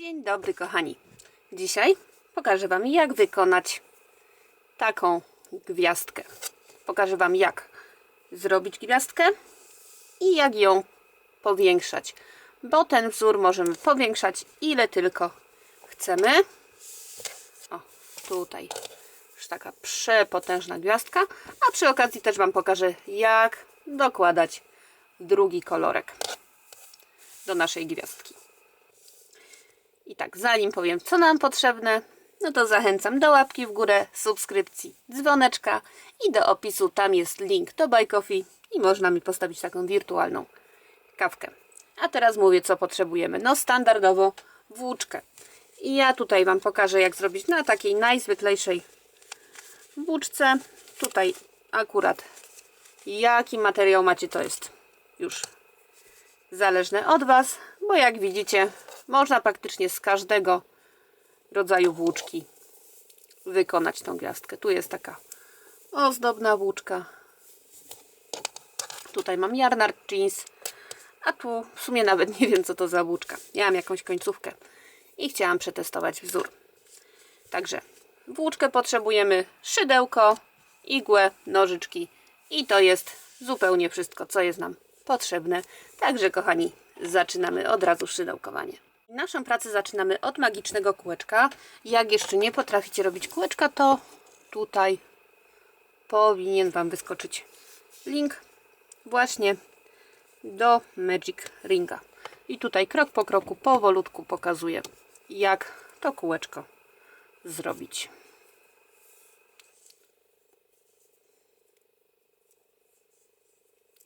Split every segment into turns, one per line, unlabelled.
Dzień dobry kochani. Dzisiaj pokażę Wam jak wykonać taką gwiazdkę. Pokażę Wam jak zrobić gwiazdkę i jak ją powiększać. Bo ten wzór możemy powiększać ile tylko chcemy. O, tutaj już taka przepotężna gwiazdka. A przy okazji też Wam pokażę jak dokładać drugi kolorek do naszej gwiazdki. I tak, zanim powiem, co nam potrzebne, no to zachęcam do łapki w górę, subskrypcji, dzwoneczka i do opisu. Tam jest link do Buy Coffee i można mi postawić taką wirtualną kawkę. A teraz mówię, co potrzebujemy. No, standardowo włóczkę. I ja tutaj Wam pokażę, jak zrobić na takiej najzwyklejszej włóczce. Tutaj akurat jaki materiał macie, to jest już zależne od Was, bo jak widzicie, można praktycznie z każdego rodzaju włóczki wykonać tą gwiazdkę. Tu jest taka ozdobna włóczka. Tutaj mam jarnard jeans, a tu w sumie nawet nie wiem, co to za włóczka. Miałam jakąś końcówkę i chciałam przetestować wzór. Także włóczkę potrzebujemy, szydełko, igłę, nożyczki i to jest zupełnie wszystko, co jest nam potrzebne. Także kochani, zaczynamy od razu szydełkowanie. Naszą pracę zaczynamy od magicznego kółeczka. Jak jeszcze nie potraficie robić kółeczka, to tutaj powinien Wam wyskoczyć link właśnie do Magic Ringa. I tutaj krok po kroku, powolutku pokazuję, jak to kółeczko zrobić.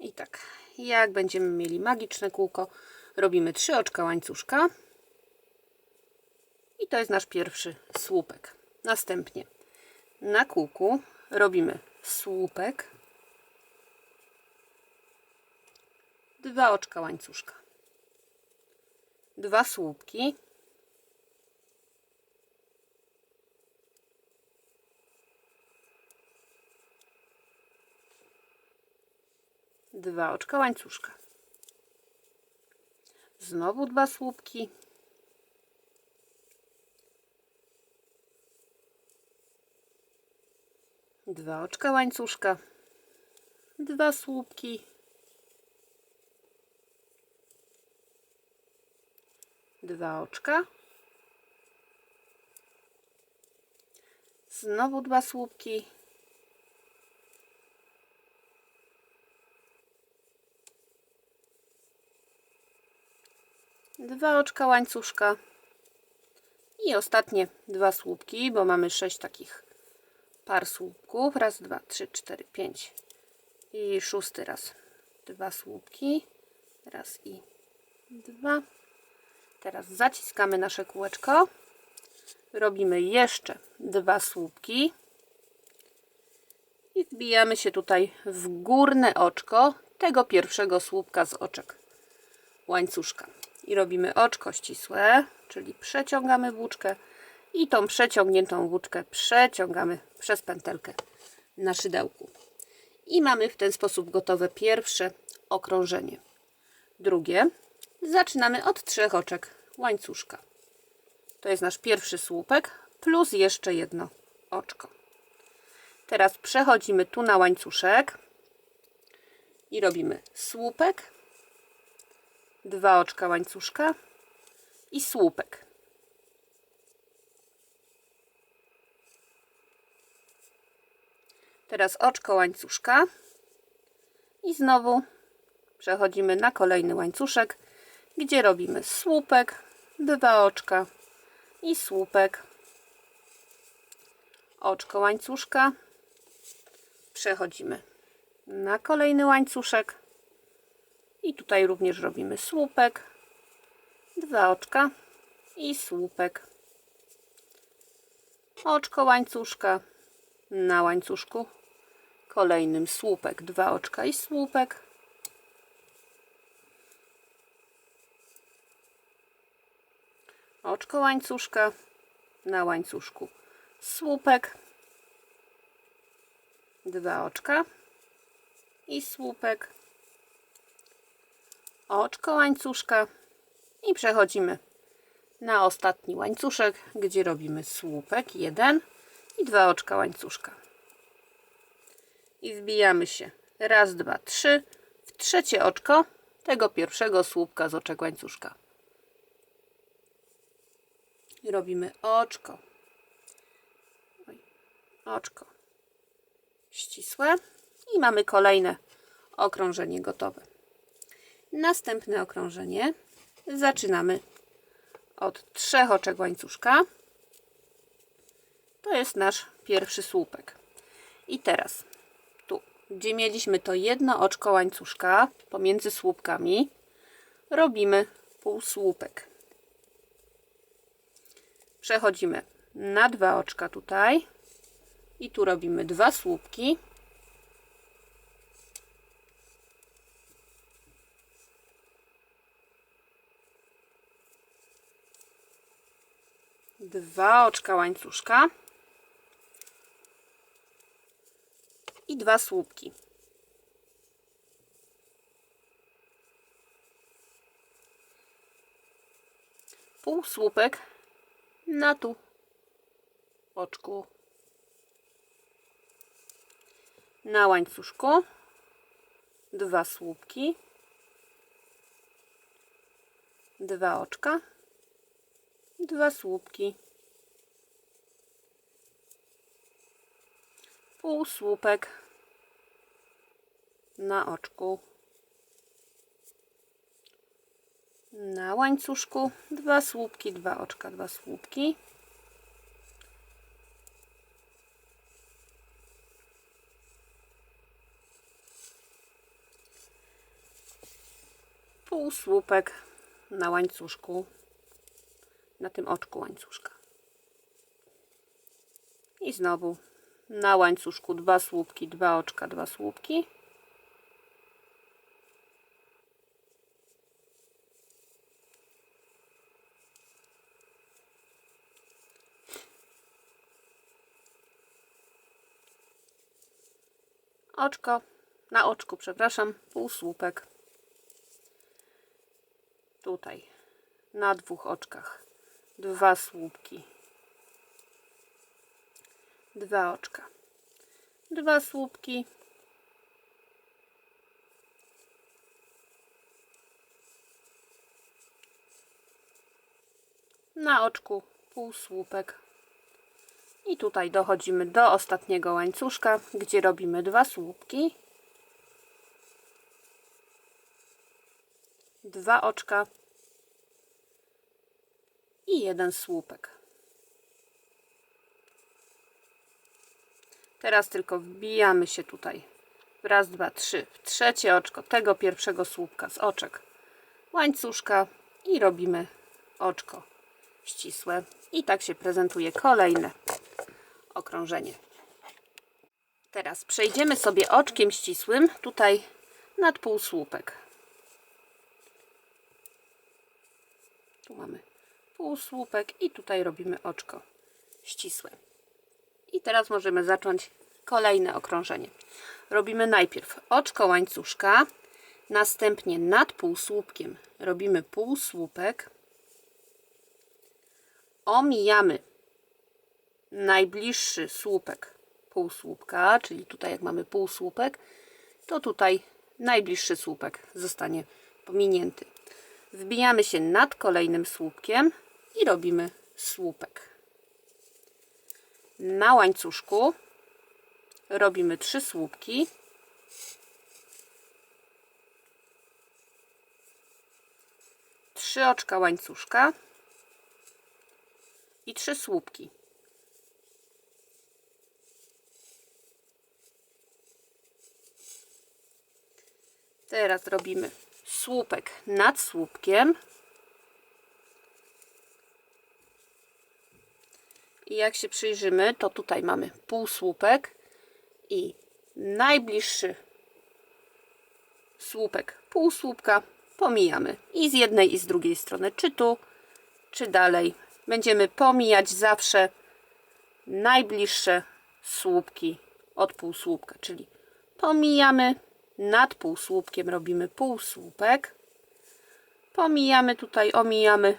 I tak, jak będziemy mieli magiczne kółko, robimy trzy oczka łańcuszka. I to jest nasz pierwszy słupek. Następnie na kółku robimy słupek, dwa oczka łańcuszka, dwa słupki, dwa oczka łańcuszka. Znowu dwa słupki. Dwa oczka łańcuszka. Dwa słupki. Dwa oczka. Znowu dwa słupki. dwa oczka łańcuszka i ostatnie dwa słupki, bo mamy sześć takich par słupków. Raz, dwa, trzy, cztery, pięć i szósty raz. Dwa słupki. Raz i dwa. Teraz zaciskamy nasze kółeczko. Robimy jeszcze dwa słupki. I wbijamy się tutaj w górne oczko tego pierwszego słupka z oczek łańcuszka i robimy oczko ścisłe, czyli przeciągamy włóczkę i tą przeciągniętą włóczkę przeciągamy przez pętelkę na szydełku. I mamy w ten sposób gotowe pierwsze okrążenie. Drugie zaczynamy od trzech oczek łańcuszka. To jest nasz pierwszy słupek plus jeszcze jedno oczko. Teraz przechodzimy tu na łańcuszek i robimy słupek dwa oczka łańcuszka i słupek. Teraz oczko łańcuszka i znowu przechodzimy na kolejny łańcuszek, gdzie robimy słupek, dwa oczka i słupek, oczko łańcuszka, przechodzimy na kolejny łańcuszek i tutaj również robimy słupek, dwa oczka i słupek. Oczko łańcuszka na łańcuszku. Kolejnym słupek, dwa oczka i słupek. Oczko łańcuszka na łańcuszku. Słupek. Dwa oczka i słupek oczko łańcuszka i przechodzimy na ostatni łańcuszek, gdzie robimy słupek jeden i dwa oczka łańcuszka. I wbijamy się raz, dwa, trzy w trzecie oczko tego pierwszego słupka z oczek łańcuszka. I robimy oczko. Oczko. Ścisłe. I mamy kolejne okrążenie gotowe. Następne okrążenie zaczynamy od trzech oczek łańcuszka. To jest nasz pierwszy słupek. I teraz gdzie mieliśmy to jedno oczko łańcuszka pomiędzy słupkami, robimy półsłupek. Przechodzimy na dwa oczka tutaj i tu robimy dwa słupki. Dwa oczka łańcuszka i dwa słupki. Półsłupek na tu oczku na łańcuszku dwa słupki dwa oczka dwa słupki półsłupek na oczku. Na łańcuszku. Dwa słupki, dwa oczka, dwa słupki. Półsłupek na łańcuszku, na tym oczku łańcuszka. I znowu na łańcuszku dwa słupki, dwa oczka, dwa słupki. oczko, na oczku, przepraszam, półsłupek. Tutaj, na dwóch oczkach, dwa słupki. Dwa oczka. Dwa słupki. Na oczku półsłupek. I tutaj dochodzimy do ostatniego łańcuszka, gdzie robimy dwa słupki, dwa oczka i jeden słupek. Teraz tylko wbijamy się tutaj raz, dwa, trzy w trzecie oczko tego pierwszego słupka z oczek łańcuszka i robimy oczko ścisłe. I tak się prezentuje kolejne okrążenie. Teraz przejdziemy sobie oczkiem ścisłym tutaj nad półsłupek. Tu mamy półsłupek i tutaj robimy oczko ścisłe. I teraz możemy zacząć kolejne okrążenie. Robimy najpierw oczko łańcuszka, następnie nad półsłupkiem robimy półsłupek, omijamy najbliższy słupek półsłupka, czyli tutaj jak mamy półsłupek, to tutaj najbliższy słupek zostanie pominięty. Wbijamy się nad kolejnym słupkiem i robimy słupek. Na łańcuszku robimy trzy słupki. Trzy oczka łańcuszka i trzy słupki. Teraz robimy słupek nad słupkiem. I jak się przyjrzymy, to tutaj mamy półsłupek i najbliższy słupek półsłupka pomijamy i z jednej i z drugiej strony, czy tu, czy dalej. Będziemy pomijać zawsze najbliższe słupki od półsłupka, czyli pomijamy nad półsłupkiem robimy półsłupek. Pomijamy tutaj, omijamy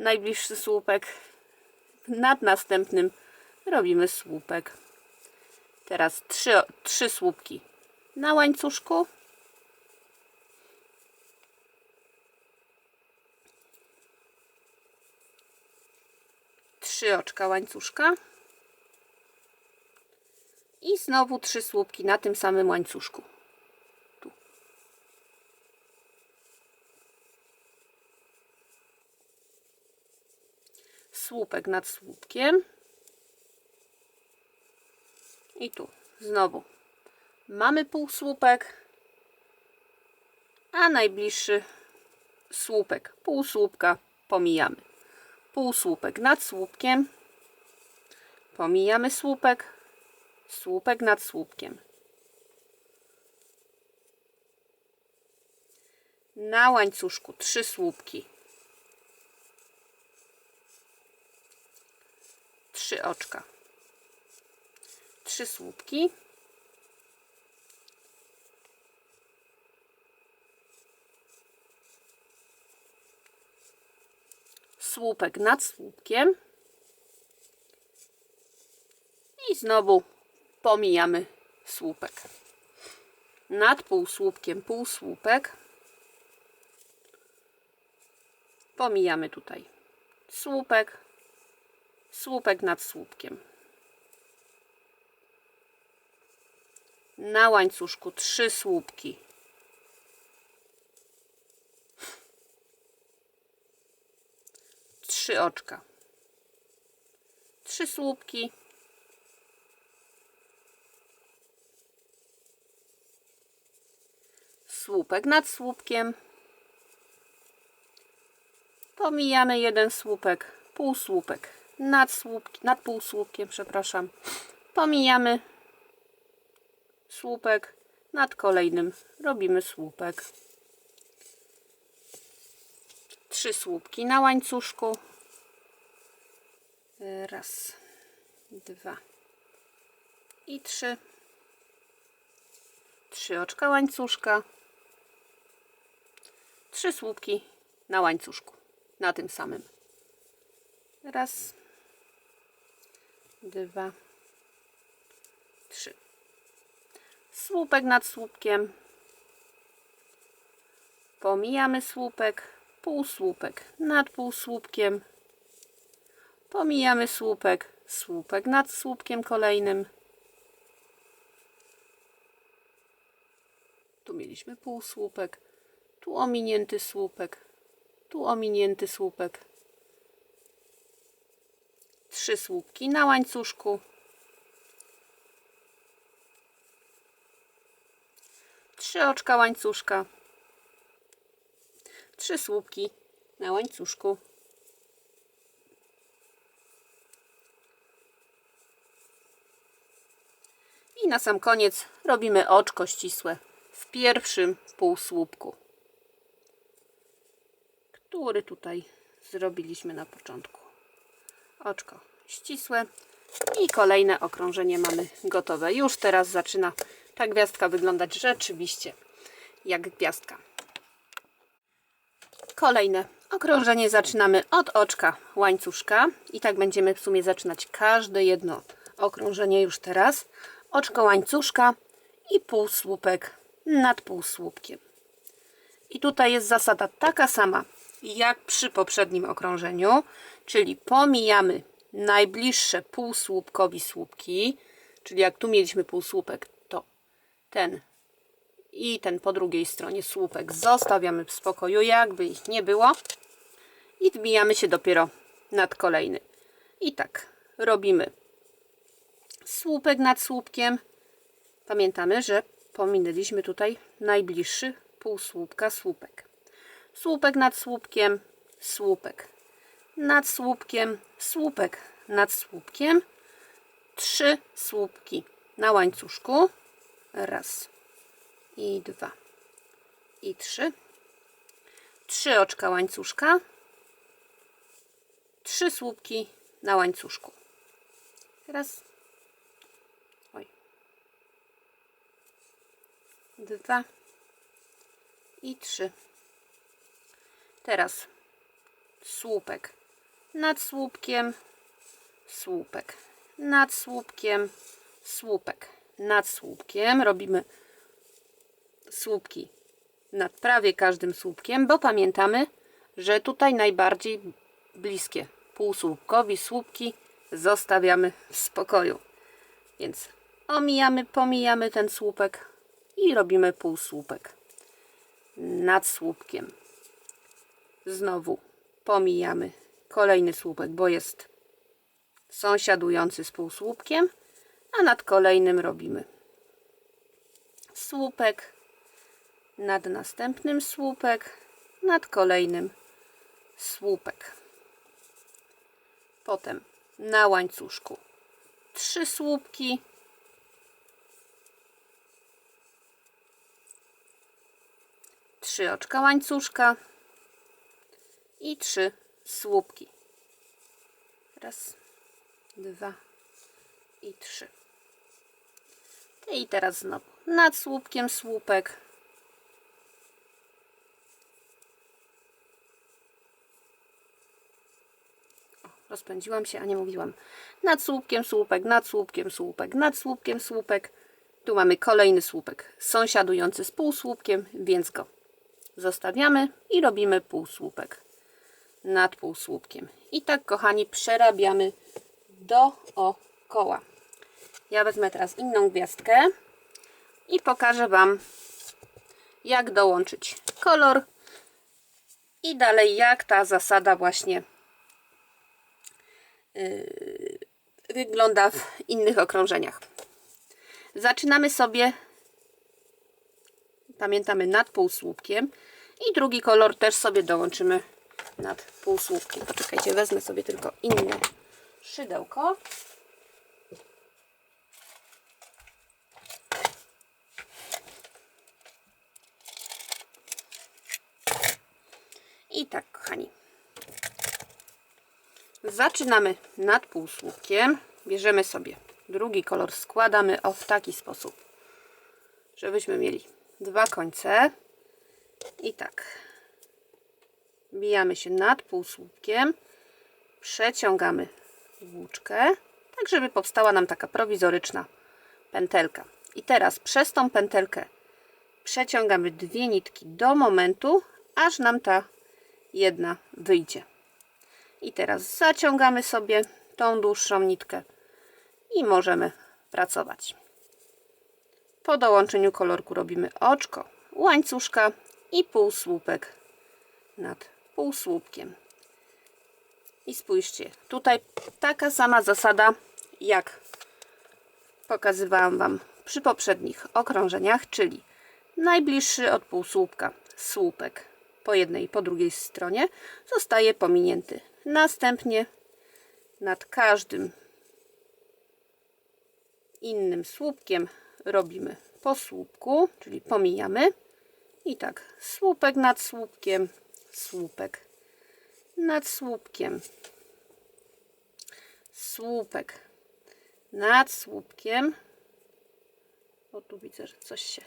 najbliższy słupek. Nad następnym robimy słupek. Teraz trzy, trzy słupki na łańcuszku. Trzy oczka łańcuszka. I znowu trzy słupki na tym samym łańcuszku. Słupek nad słupkiem. I tu znowu mamy półsłupek, a najbliższy słupek, półsłupka pomijamy. Półsłupek nad słupkiem, pomijamy słupek, słupek nad słupkiem. Na łańcuszku trzy słupki. Trzy oczka. Trzy słupki. Słupek nad słupkiem. I znowu pomijamy słupek. Nad półsłupkiem półsłupek. Pomijamy tutaj słupek, słupek nad słupkiem. Na łańcuszku trzy słupki. Trzy oczka. Trzy słupki. słupek nad słupkiem. Pomijamy jeden słupek, półsłupek nad, słupki, nad półsłupkiem, przepraszam. Pomijamy słupek nad kolejnym. Robimy słupek. Trzy słupki na łańcuszku. Raz, dwa i trzy. Trzy oczka łańcuszka trzy słupki na łańcuszku, na tym samym. Raz, dwa, trzy. Słupek nad słupkiem. Pomijamy słupek, półsłupek nad półsłupkiem. Pomijamy słupek, słupek nad słupkiem kolejnym. Tu mieliśmy półsłupek tu ominięty słupek, tu ominięty słupek. Trzy słupki na łańcuszku. Trzy oczka łańcuszka. Trzy słupki na łańcuszku. I na sam koniec robimy oczko ścisłe w pierwszym półsłupku który tutaj zrobiliśmy na początku. Oczko ścisłe i kolejne okrążenie mamy gotowe. Już teraz zaczyna ta gwiazdka wyglądać rzeczywiście jak gwiazdka. Kolejne okrążenie zaczynamy od oczka łańcuszka i tak będziemy w sumie zaczynać każde jedno okrążenie już teraz. Oczko łańcuszka i półsłupek nad półsłupkiem. I tutaj jest zasada taka sama jak przy poprzednim okrążeniu, czyli pomijamy najbliższe półsłupkowi słupki, czyli jak tu mieliśmy półsłupek, to ten i ten po drugiej stronie słupek zostawiamy w spokoju, jakby ich nie było i wbijamy się dopiero nad kolejny. I tak robimy słupek nad słupkiem. Pamiętamy, że pominęliśmy tutaj najbliższy półsłupka słupek słupek nad słupkiem, słupek nad słupkiem, słupek nad słupkiem, trzy słupki na łańcuszku, raz i dwa i trzy, trzy oczka łańcuszka, trzy słupki na łańcuszku, raz, oj, dwa i trzy. Teraz słupek nad słupkiem, słupek, nad słupkiem, słupek, nad słupkiem. Robimy słupki nad prawie każdym słupkiem, bo pamiętamy, że tutaj najbardziej bliskie półsłupkowi słupki zostawiamy w spokoju. Więc omijamy, pomijamy ten słupek i robimy półsłupek nad słupkiem. Znowu pomijamy kolejny słupek, bo jest sąsiadujący z półsłupkiem, a nad kolejnym robimy słupek, nad następnym słupek, nad kolejnym słupek. Potem na łańcuszku trzy słupki. Trzy oczka łańcuszka i trzy słupki. Raz, dwa i trzy. I teraz znowu nad słupkiem słupek. Rozpędziłam się, a nie mówiłam. Nad słupkiem słupek, nad słupkiem słupek, nad słupkiem słupek. Tu mamy kolejny słupek sąsiadujący z półsłupkiem, więc go zostawiamy i robimy półsłupek nad półsłupkiem. I tak, kochani, przerabiamy dookoła. Ja wezmę teraz inną gwiazdkę i pokażę Wam, jak dołączyć kolor i dalej jak ta zasada właśnie yy, wygląda w innych okrążeniach. Zaczynamy sobie, pamiętamy, nad półsłupkiem i drugi kolor też sobie dołączymy nad półsłupkiem. Poczekajcie, wezmę sobie tylko inne szydełko. I tak, kochani. Zaczynamy nad półsłupkiem. Bierzemy sobie drugi kolor, składamy o w taki sposób, żebyśmy mieli dwa końce. I tak. Bijamy się nad półsłupkiem. Przeciągamy włóczkę, tak żeby powstała nam taka prowizoryczna pętelka. I teraz przez tą pętelkę przeciągamy dwie nitki do momentu, aż nam ta jedna wyjdzie. I teraz zaciągamy sobie tą dłuższą nitkę i możemy pracować. Po dołączeniu kolorku robimy oczko łańcuszka i półsłupek nad półsłupkiem. I spójrzcie, tutaj taka sama zasada jak pokazywałam Wam przy poprzednich okrążeniach, czyli najbliższy od półsłupka słupek po jednej i po drugiej stronie zostaje pominięty. Następnie nad każdym innym słupkiem robimy po słupku, czyli pomijamy i tak słupek nad słupkiem, słupek nad słupkiem, słupek nad słupkiem. O, tu widzę, że coś się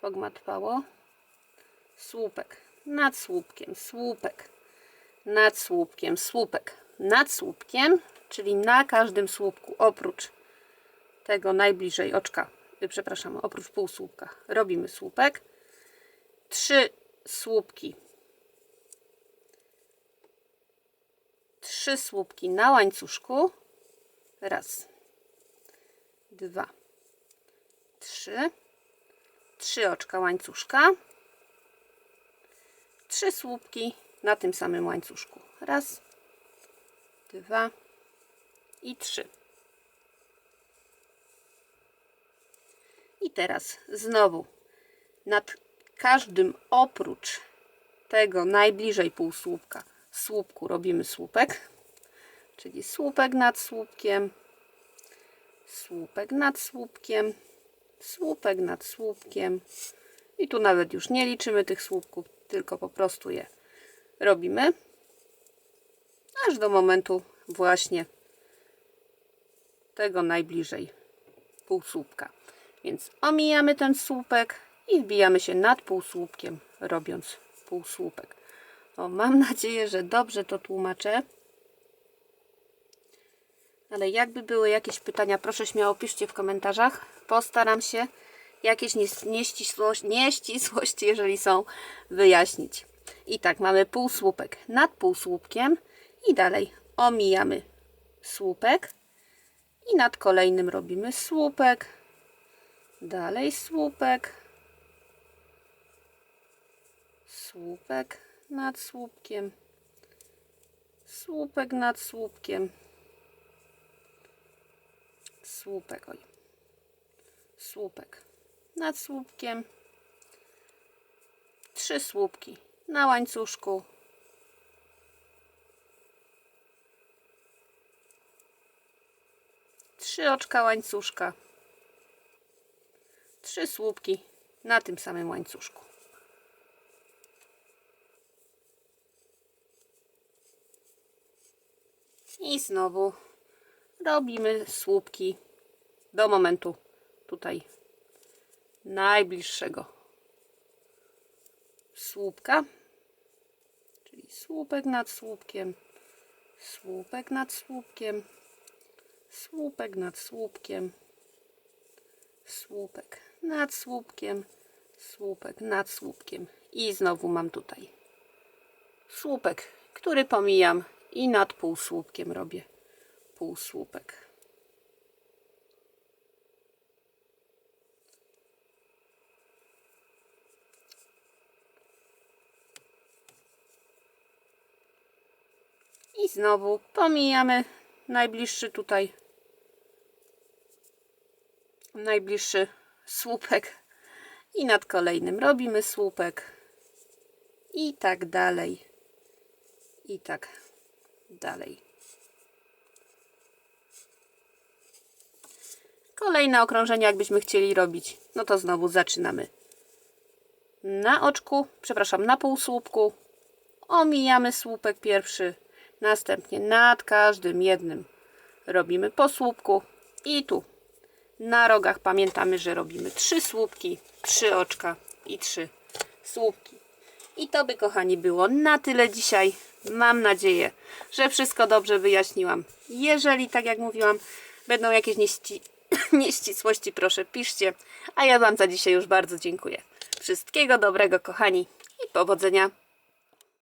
pogmatwało. Słupek nad słupkiem, słupek nad słupkiem, słupek nad słupkiem, czyli na każdym słupku oprócz tego najbliżej oczka, y, przepraszam, oprócz półsłupka robimy słupek. Trzy słupki. Trzy słupki na łańcuszku. Raz, dwa, trzy. Trzy oczka łańcuszka. Trzy słupki na tym samym łańcuszku. Raz, dwa i trzy. I teraz znowu nad każdym oprócz tego najbliżej półsłupka słupku robimy słupek, czyli słupek nad słupkiem, słupek nad słupkiem, słupek nad słupkiem i tu nawet już nie liczymy tych słupków, tylko po prostu je robimy aż do momentu właśnie tego najbliżej półsłupka. Więc omijamy ten słupek i wbijamy się nad półsłupkiem, robiąc półsłupek. O, mam nadzieję, że dobrze to tłumaczę. Ale jakby były jakieś pytania, proszę śmiało piszcie w komentarzach. Postaram się jakieś nieścisłości, nieścisłości, jeżeli są, wyjaśnić. I tak, mamy półsłupek nad półsłupkiem i dalej omijamy słupek i nad kolejnym robimy słupek, dalej słupek, słupek nad słupkiem, słupek nad słupkiem, słupek, oj, słupek nad słupkiem, trzy słupki na łańcuszku, trzy oczka łańcuszka, trzy słupki na tym samym łańcuszku. I znowu robimy słupki do momentu tutaj najbliższego słupka, czyli słupek nad słupkiem, słupek nad słupkiem, słupek nad słupkiem, słupek nad słupkiem, słupek nad słupkiem. I znowu mam tutaj słupek, który pomijam i nad półsłupkiem robię półsłupek. I znowu pomijamy najbliższy tutaj najbliższy słupek. I nad kolejnym robimy słupek. I tak dalej. I tak dalej. Kolejne okrążenie jakbyśmy chcieli robić. No to znowu zaczynamy. Na oczku, przepraszam na półsłupku omijamy słupek pierwszy. Następnie nad każdym jednym robimy po słupku. I tu. Na rogach pamiętamy, że robimy trzy słupki, trzy oczka i trzy słupki. I to by, kochani, było na tyle dzisiaj. Mam nadzieję, że wszystko dobrze wyjaśniłam. Jeżeli, tak jak mówiłam, będą jakieś nieści... nieścisłości, proszę piszcie. A ja Wam za dzisiaj już bardzo dziękuję. Wszystkiego dobrego, kochani, i powodzenia.